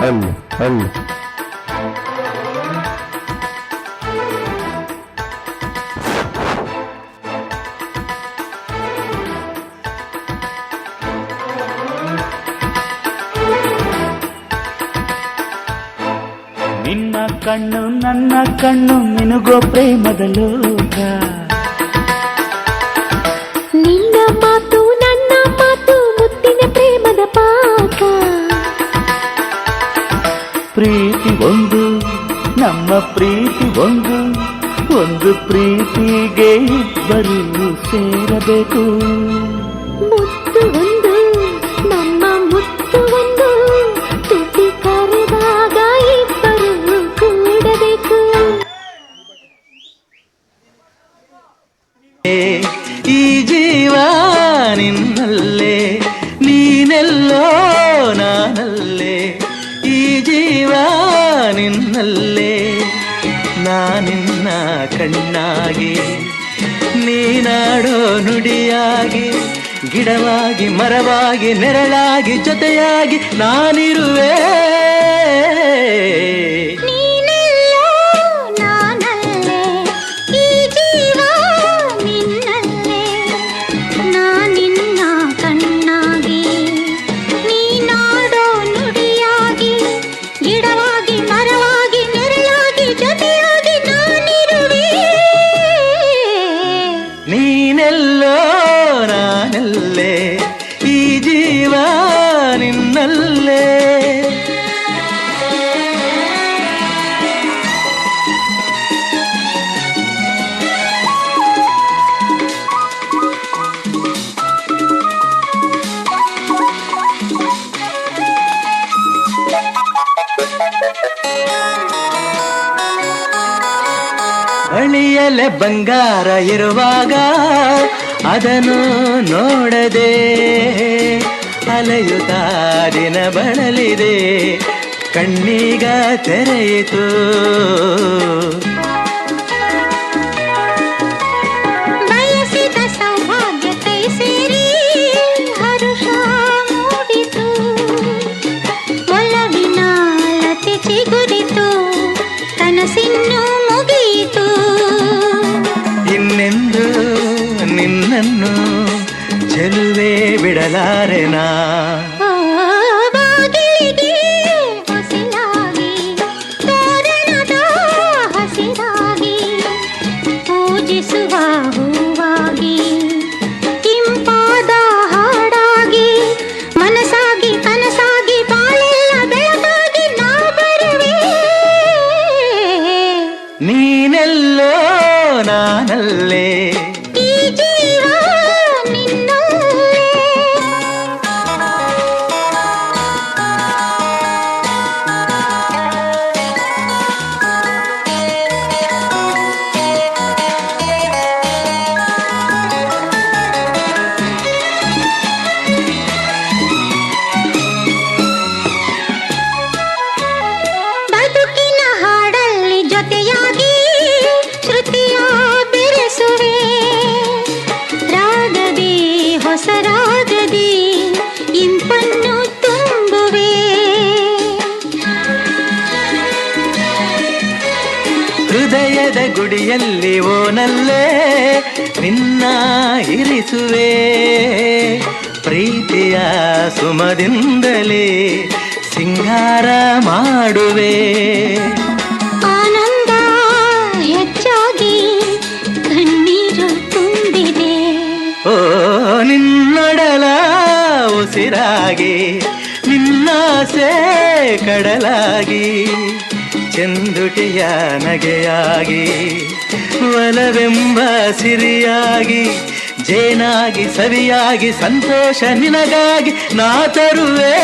ಹಣ್ಣು ಹಣ್ಣು ನಿನ್ನ ಕಣ್ಣು ನನ್ನ ಕಣ್ಣು ಮಿನುಗೋ ಪ್ರೇಮದ ಲೋಕ ಒಂದು ನಮ್ಮ ಪ್ರೀತಿ ಒಂದು ಒಂದು ಪ್ರೀತಿಗೆ ಇಬ್ಬರು ಸೇರಬೇಕು. ಮುತ್ತು ಒಂದು ನಮ್ಮ ಮುತ್ತು ಒಂದು ತುಟಿ ಕರೆದಾಗ ಇಬ್ಬರು ಕೂಡಬೇಕು. ಈ ನಿನ್ನಲ್ಲೇ ನಾನಿನ್ನ ಕಣ್ಣಾಗಿ. ನೀನಾಡೋ ನುಡಿಯಾಗಿ ಗಿಡವಾಗಿ ಮರವಾಗಿ ನೆರಳಾಗಿ ಜೊತೆಯಾಗಿ ನಾನಿರುವೆ. ಬಳಿಯಲೆ ಬಂಗಾರ ಇರುವಾಗ ಅದನ್ನು ನೋಡದೆ ಅಲೆಯುತ್ತ ದಿನ ಬಳಲಿದೆ ಕಣ್ಣೀಗ ತೆರೆಯಿತು. ಕನಸಿನ್ನು ಮುಗಿಯಿತು ಇನ್ನೆಂದು ನಿನ್ನನ್ನು ಚೆಲುವೆ ಬಿಡಲಾರೆನಾ ಹೃದಯದ ಗುಡಿಯಲ್ಲಿ ಓನಲ್ಲೇ ನಿನ್ನ ಇರಿಸುವೆ. ಪ್ರೀತಿಯ ಸುಮದಿಂದಲೇ ಸಿಂಗಾರ ಮಾಡುವೆ. ಆನಂದ ಹೆಚ್ಚಾಗಿ ಕಣ್ಣೀರು ತುಂಬಿದೆ. ಓ ನಿನ್ನೊಡಲ ಉಸಿರಾಗಿ ನಿನ್ನಾಸೆ ಕಡಲಾಗಿ. ಚೆಂದುಟಿಯ ನಗೆಯಾಗಿ ವಲವೆಂಬ ಸಿರಿಯಾಗಿ ಜೇನಾಗಿ ಸವಿಯಾಗಿ ಸಂತೋಷ ನಿನಗಾಗಿ ನಾ ತರುವೇ